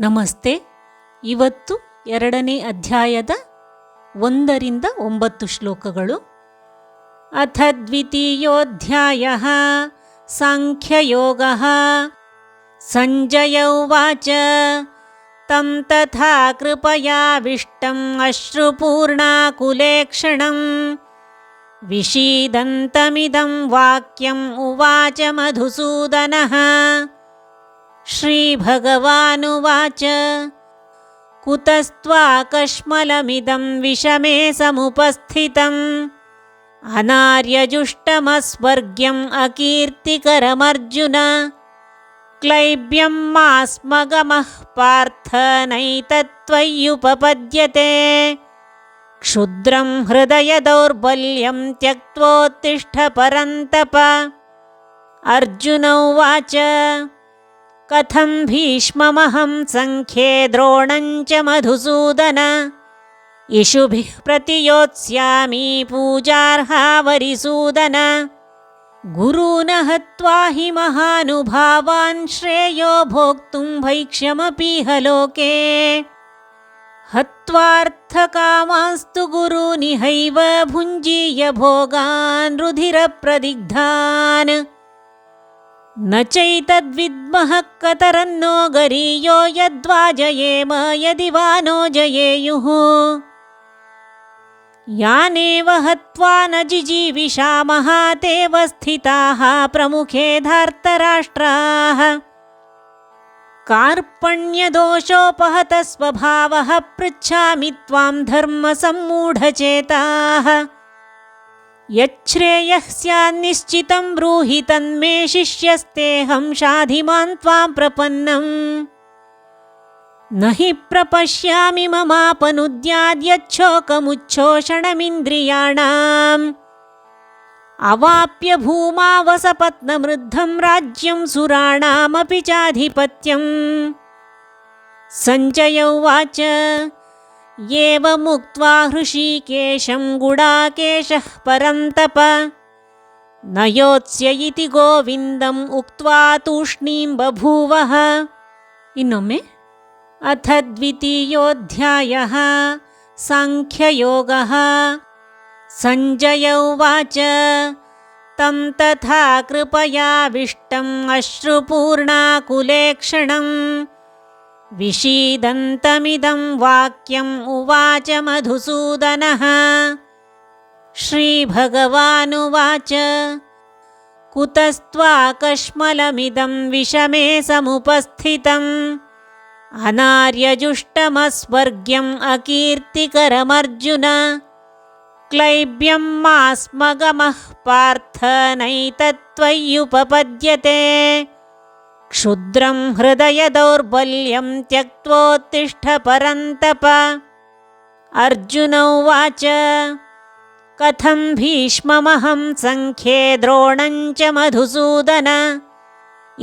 ನಮಸ್ತೆ. ಇವತ್ತು ಎರಡನೇ ಅಧ್ಯಾಯದ ಒಂದರಿಂದ ಒಂಬತ್ತು ಶ್ಲೋಕಗಳು. ಅಥ ದ್ವಿತೀಯೋಧ್ಯಾಯ ಸಾಂಖ್ಯಯೋಗ. ಸಂಜಯ ಉಚ ತಂ ತಥಾ ಕೃಪಯಾವಿಷ್ಟಂ ಅಶ್ರುಪೂರ್ಣಾಕುಲೇಕ್ಷಣಂ ವಿಷೀದಂತಮಿದಂ ವಾಕ್ಯಂ ಉವಾಚ ಮಧುಸೂದನಃ. श्रीभगवानुवाच। कुतस्त्वाकश्मलमिदं विषमे समुपस्थितम्। अनार्यजुष्टमस्वर्ग्यम् अकीर्तिकरमर्जुन। क्लैब्यं मास्मगमः पार्थ नैतत्त्वय्युपपद्यते क्षुद्रं हृदयदौर्बल्यं त्यक्त्वोत्तिष्ठ परन्तप। अर्जुन उवाच कथं भीष्ममहं सङ्ख्ये द्रोणं च मधुसूदन। इषुभिः प्रतियोत्स्यामि पूजार्हा वरिसूदन गुरून् हत्वा हि महानुभावान् श्रेयो भोक्तुं भैक्ष्यमपीह लोके हत्वार्थकामास्तु गुरूनिहैव भुञ्जीय भोगान् रुधिरप्रदिग्धान्। न चैतद्विद्मः कतरन्नो गरीयो यद्वाजयेम यदि वा नो जयेयुः। यानेव हत्वा न जिजीविषामः तेव स्थिताः प्रमुखे धार्तराष्ट्राः। कार्पण्यदोषोपहतः स्वभावः पृच्छामि त्वां धर्मसम्मूढचेताः यच्छ्रेयः स्यान्निश्चितं ब्रूहि तन्मे शिष्यस्तेऽहं शाधिमान् त्वां प्रपन्नम्। न हि प्रपश्यामि ममापनुद्याद्यच्छोकमुच्छोषणमिन्द्रियाणाम्। अवाप्य भूमावसपत्नमृद्धं राज्यं सुराणामपि चाधिपत्यम्। सञ्जय उवाच एवमुक्त्वा हृषीकेशं गुडाकेशः परन्तप। न योत्स्य इति गोविन्दम् उक्त्वा तूष्णीं बभूवः। इनो मे अथ द्वितीयोऽध्यायः। साङ्ख्ययोगः। सञ्जय उवाच। तं तथा कृपयाविष्टम् अश्रुपूर्णाकुलेक्षणम्। विषीदन्तमिदं वाक्यम् उवाच मधुसूदनः। श्रीभगवानुवाच कुतस्त्वाकश्मलमिदं विषमे समुपस्थितम्। अनार्यजुष्टमस्वर्ग्यम् अकीर्तिकरमर्जुन। क्लैब्यं मास्मगमः पार्थ नैतत्त्वय्युपपद्यते क्षुद्रं हृदयदौर्बल्यं त्यक्त्वोत्तिष्ठ परन्तप। अर्जुन उवाच कथं भीष्ममहं सङ्ख्ये द्रोणं च मधुसूदन?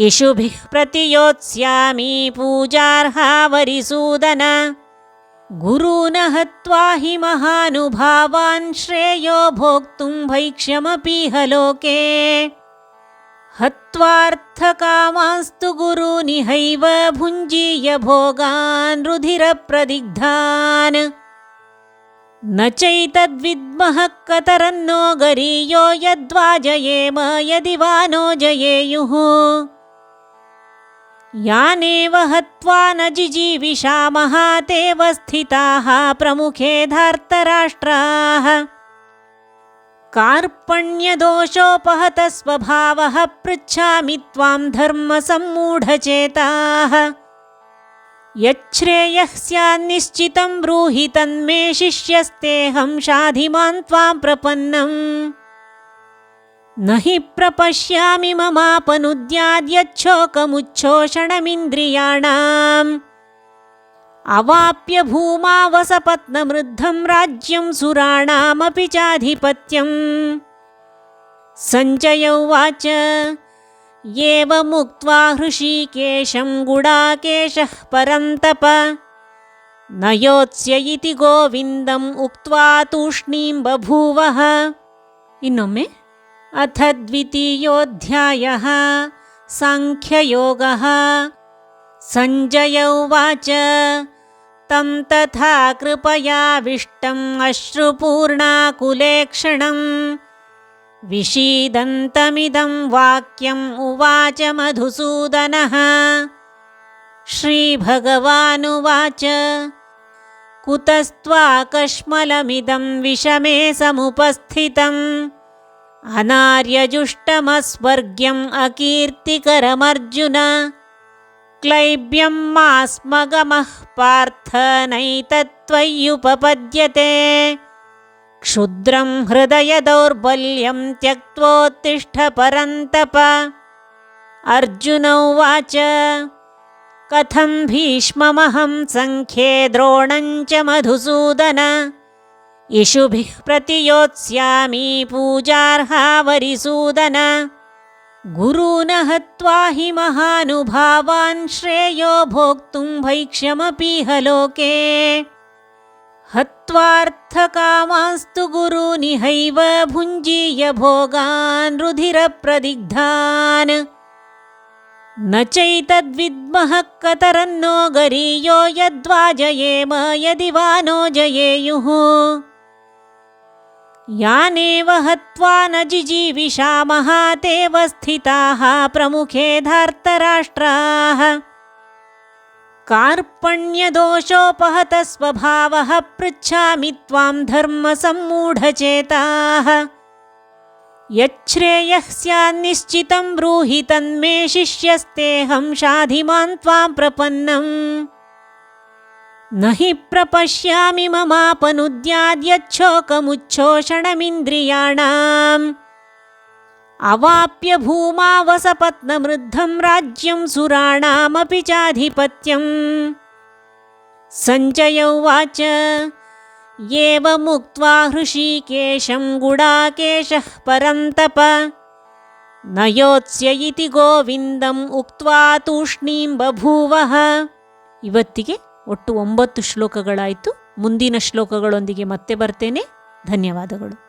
इषुभिः प्रतियोत्स्यामि पूजार्हा वरिसूदन गुरून् हत्वा हि महानुभावान् श्रेयो भोक्तुं भैक्ष्यमपीह लोके हत्वार्थकामास्तु गुरूनिहैव भुञ्जीय भोगान् रुधिरप्रदिग्धान्। न चैतद्विद्मः कतरन्नो गरीयो यद्वाजयेम यदि वा नो जयेयुः। यानेव हत्वा न जिजीविषामः तेव स्थिताः प्रमुखे धार्तराष्ट्राः कार्पण्यदोषोपहतः स्वभावः पृच्छामि त्वां धर्मसम्मूढचेताः यच्छ्रेयः स्यान्निश्चितं ब्रूहि तन्मे शिष्यस्तेऽहं शाधिमान् त्वां प्रपन्नम्। न हि प्रपश्यामि ममापनुद्याद्यच्छोकमुच्छोषणमिन्द्रियाणाम् अवाप्य भूमावसपत्नमृद्धं राज्यं सुराणामपि चाधिपत्यम्। सञ्चयोवाच एवमुक्त्वा हृषीकेशं गुडाकेशः परं तप न इति गोविन्दम् उक्त्वा तूष्णीं बभूवः। इनोमे? अथ द्वितीयोऽध्यायः साङ्ख्ययोगः। सञ्जय उवाच तं तथा कृपयाविष्टम् अश्रुपूर्णाकुलेक्षणम्। विषीदन्तमिदं वाक्यम् उवाच मधुसूदनः। श्रीभगवानुवाच कुतस्त्वाकश्मलमिदं विषमे समुपस्थितम्। अनार्यजुष्टमस्वर्ग्यम् अकीर्तिकरमर्जुन क्लैब्यं मास्मगमः पार्थ नैतत्त्वय्युपपद्यते क्षुद्रं हृदयदौर्बल्यं त्यक्त्वोत्तिष्ठ परन्तप अर्जुन उवाच कथं भीष्ममहं सङ्ख्ये द्रोणं च मधुसूदन? इषुभिः प्रतियोत्स्यामि पूजार्हा वरिसूदन गुरून् हत्वा हि महानुभावान् श्रेयो भोक्तुं भैक्ष्यमपीह लोके। हत्वार्थकामास्तु गुरूनिहैव भुञ्जीय भोगान् रुधिरप्रदिग्धान्। न चैतद्विद्मः कतरन्नो गरीयो यद्वा जयेम यदि वा नो जयेयुः यानेव हत्वा न जिजीविषामः तेव स्थिताः प्रमुखे धार्तराष्ट्राः। कार्पण्यदोषोपहतस्वभावः पृच्छामि त्वां धर्मसम्मूढचेताः। यच्छ्रेयः स्यान्निश्चितं ब्रूहि तन्मे शिष्यस्तेऽहं शाधिमान् त्वां प्रपन्नम् न हि प्रपश्यामि ममापनुद्याद्यच्छोकमुच्छोषणमिन्द्रियाणाम् अवाप्य भूमावसपत्नमृद्धं राज्यं सुराणामपि चाधिपत्यम् सञ्जय उवाच एवमुक्त्वा हृषीकेशं गुडाकेशः परन्तप न योत्स्य इति ಗೋವಿಂದಂ ಉಕ್ತ್ವಾ ತೂಷ್ಣೀಂ ಬಭೂವಃ ಇವತ್ತಿಗೆ ಒಟ್ಟು ಒಂಬತ್ತು ಶ್ಲೋಕಗಳಾಯಿತು. ಮುಂದಿನ ಶ್ಲೋಕಗಳೊಂದಿಗೆ ಮತ್ತೆ ಬರ್ತೇನೆ. ಧನ್ಯವಾದಗಳು.